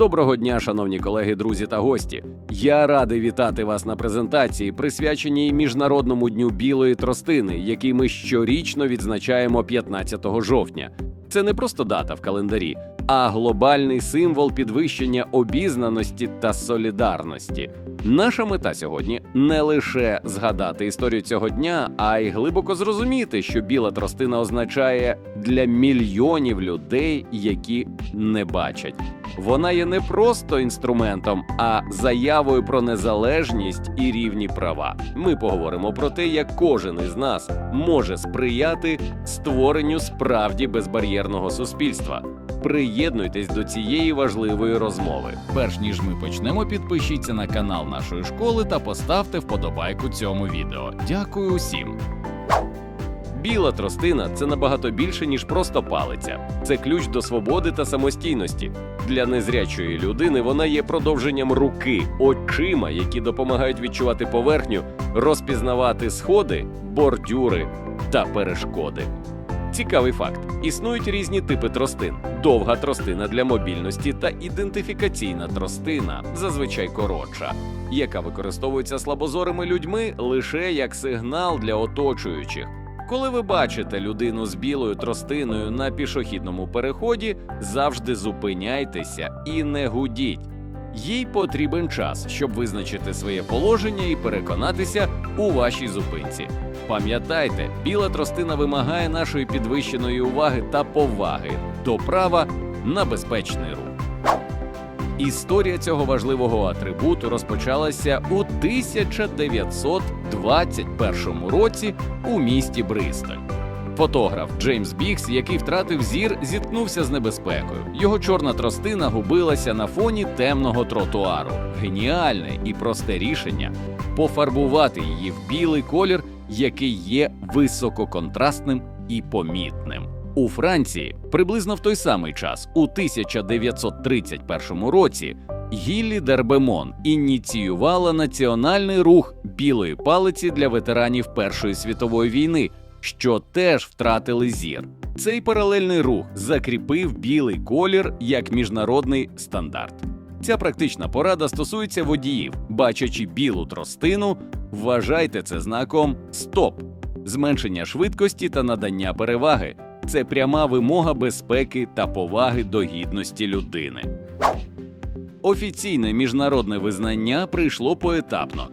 Доброго дня, шановні колеги, друзі та гості. Я радий вітати вас на презентації, присвяченій Міжнародному дню білої тростини, який ми щорічно відзначаємо 15 жовтня. Це не просто дата в календарі, а глобальний символ підвищення обізнаності та солідарності. Наша мета сьогодні не лише згадати історію цього дня, а й глибоко зрозуміти, що біла тростина означає для мільйонів людей, які не бачать. Вона є не просто інструментом, а заявою про незалежність і рівні права. Ми поговоримо про те, як кожен із нас може сприяти створенню справді безбар'єрного суспільства. Приєднуйтесь до цієї важливої розмови. Перш ніж ми почнемо, підпишіться на канал нашої школи та поставте вподобайку цьому відео. Дякую усім. Біла тростина це набагато більше, ніж просто палиця. Це ключ до свободи та самостійності. Для незрячої людини вона є продовженням руки, очима, які допомагають відчувати поверхню, розпізнавати сходи, бордюри та перешкоди. Цікавий факт: існують різні типи тростин: довга тростина для мобільності та ідентифікаційна тростина, зазвичай коротша, яка використовується слабозорими людьми лише як сигнал для оточуючих. Коли ви бачите людину з білою тростиною на пішохідному переході, завжди зупиняйтеся і не гудіть. Їй потрібен час, щоб визначити своє положення і переконатися у вашій зупинці. Пам'ятайте, біла тростина вимагає нашої підвищеної уваги та поваги до права на безпечний рух. Історія цього важливого атрибуту розпочалася у 1921 році у місті Бристоль. Фотограф Джеймс Бікс, який втратив зір, зіткнувся з небезпекою. Його чорна тростина губилася на фоні темного тротуару. Геніальне і просте рішення пофарбувати її в білий колір, який є висококонтрастним і помітним. У Франції приблизно в той самий час, у 1931 році, Гіллі Дербемон ініціювала національний рух білої палиці для ветеранів Першої світової війни, що теж втратили зір. Цей паралельний рух закріпив білий колір як міжнародний стандарт. Ця практична порада стосується водіїв. Бачачи білу тростину, вважайте це знаком СТОП, зменшення швидкості та надання переваги. Це пряма вимога безпеки та поваги до гідності людини. Офіційне міжнародне визнання прийшло поетапно.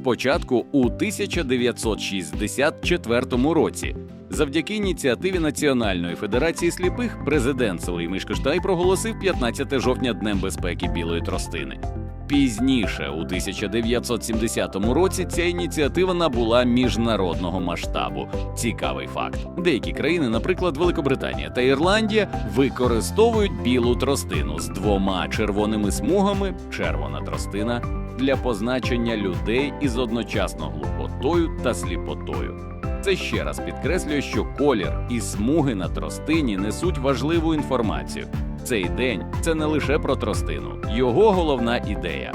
Спочатку у 1964 році, завдяки ініціативі Національної федерації сліпих, президент Солий Мишкиштай проголосив 15 жовтня Днем безпеки білої тростини. Пізніше, у 1970 році, ця ініціатива набула міжнародного масштабу. Цікавий факт: деякі країни, наприклад, Великобританія та Ірландія, використовують білу тростину з двома червоними смугами червона тростина для позначення людей із одночасно глухотою та сліпотою. Це ще раз підкреслює, що колір і смуги на тростині несуть важливу інформацію. Цей день це не лише про тростину, його головна ідея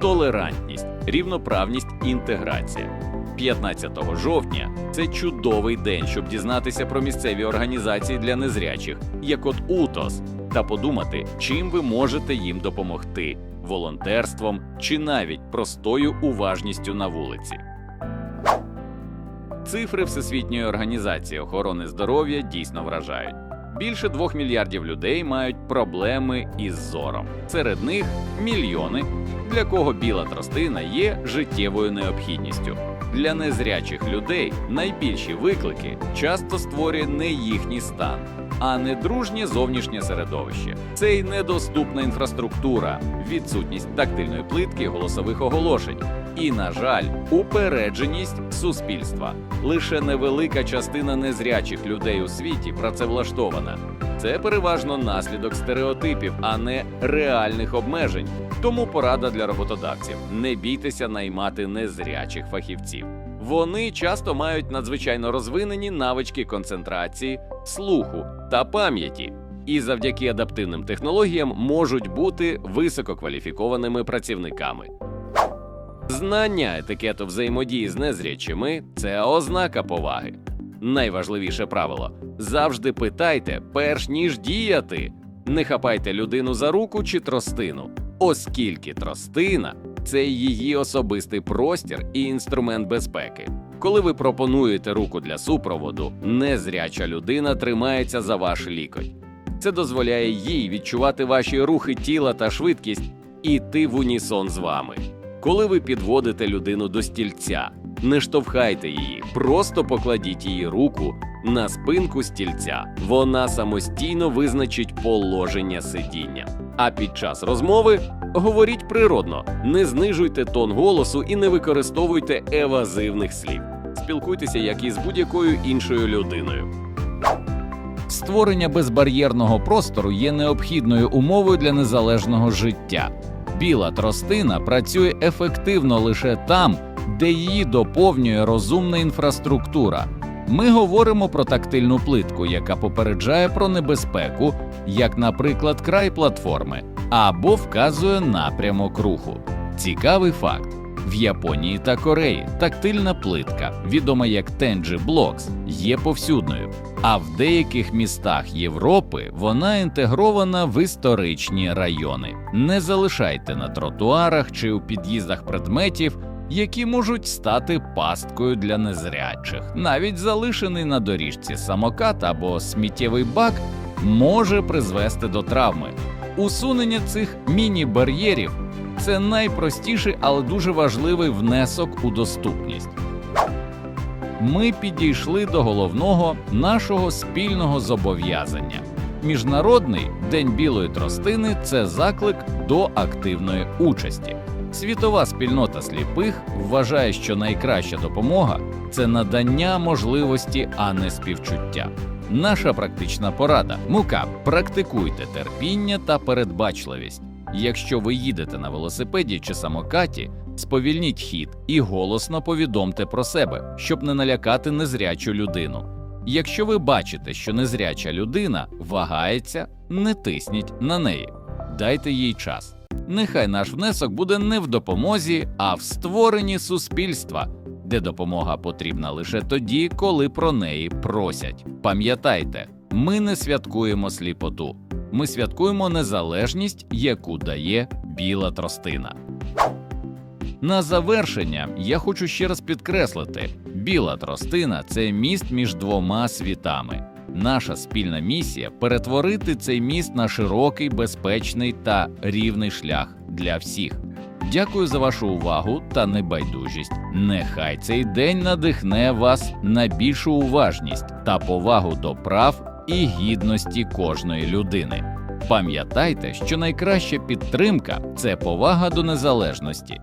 толерантність, рівноправність, інтеграція. 15 жовтня це чудовий день, щоб дізнатися про місцеві організації для незрячих, як от УТОС, та подумати, чим ви можете їм допомогти волонтерством чи навіть простою уважністю на вулиці. Цифри Всесвітньої організації охорони здоров'я дійсно вражають. Більше двох мільярдів людей мають проблеми із зором. Серед них мільйони, для кого біла тростина є життєвою необхідністю. Для незрячих людей найбільші виклики часто створює не їхній стан, а недружнє зовнішнє середовище. Це й недоступна інфраструктура, відсутність тактильної плитки голосових оголошень. І, на жаль, упередженість суспільства. Лише невелика частина незрячих людей у світі працевлаштована. Це переважно наслідок стереотипів, а не реальних обмежень. Тому порада для роботодавців: не бійтеся наймати незрячих фахівців. Вони часто мають надзвичайно розвинені навички концентрації, слуху та пам'яті. І завдяки адаптивним технологіям можуть бути висококваліфікованими працівниками. Знання етикету взаємодії з незрячими це ознака поваги. Найважливіше правило завжди питайте, перш ніж діяти. Не хапайте людину за руку чи тростину, оскільки тростина це її особистий простір і інструмент безпеки. Коли ви пропонуєте руку для супроводу, незряча людина тримається за ваш лікоть. Це дозволяє їй відчувати ваші рухи тіла та швидкість і йти в унісон з вами. Коли ви підводите людину до стільця, не штовхайте її, просто покладіть її руку на спинку стільця. Вона самостійно визначить положення сидіння. А під час розмови говоріть природно, не знижуйте тон голосу і не використовуйте евазивних слів. Спілкуйтеся як і з будь-якою іншою людиною. Створення безбар'єрного простору є необхідною умовою для незалежного життя. Біла тростина працює ефективно лише там, де її доповнює розумна інфраструктура. Ми говоримо про тактильну плитку, яка попереджає про небезпеку, як, наприклад, край платформи, або вказує напрямок руху. Цікавий факт: в Японії та Кореї тактильна плитка, відома як Tenji Blocks, є повсюдною. А в деяких містах Європи вона інтегрована в історичні райони. Не залишайте на тротуарах чи у під'їздах предметів, які можуть стати пасткою для незрячих. Навіть залишений на доріжці самокат або сміттєвий бак може призвести до травми. Усунення цих міні-бар'єрів це найпростіший, але дуже важливий внесок у доступність ми підійшли до головного нашого спільного зобов'язання. Міжнародний день білої тростини це заклик до активної участі. Світова спільнота сліпих вважає, що найкраща допомога це надання можливості, а не співчуття. Наша практична порада: мука, практикуйте терпіння та передбачливість. Якщо ви їдете на велосипеді чи самокаті, сповільніть хід і голосно повідомте про себе, щоб не налякати незрячу людину. Якщо ви бачите, що незряча людина вагається, не тисніть на неї, дайте їй час. Нехай наш внесок буде не в допомозі, а в створенні суспільства, де допомога потрібна лише тоді, коли про неї просять. Пам'ятайте, ми не святкуємо сліпоту, ми святкуємо незалежність, яку дає біла тростина. На завершення я хочу ще раз підкреслити: біла тростина це міст між двома світами. Наша спільна місія перетворити цей міст на широкий, безпечний та рівний шлях для всіх. Дякую за вашу увагу та небайдужість. Нехай цей день надихне вас на більшу уважність та повагу до прав і гідності кожної людини. Пам'ятайте, що найкраща підтримка це повага до незалежності.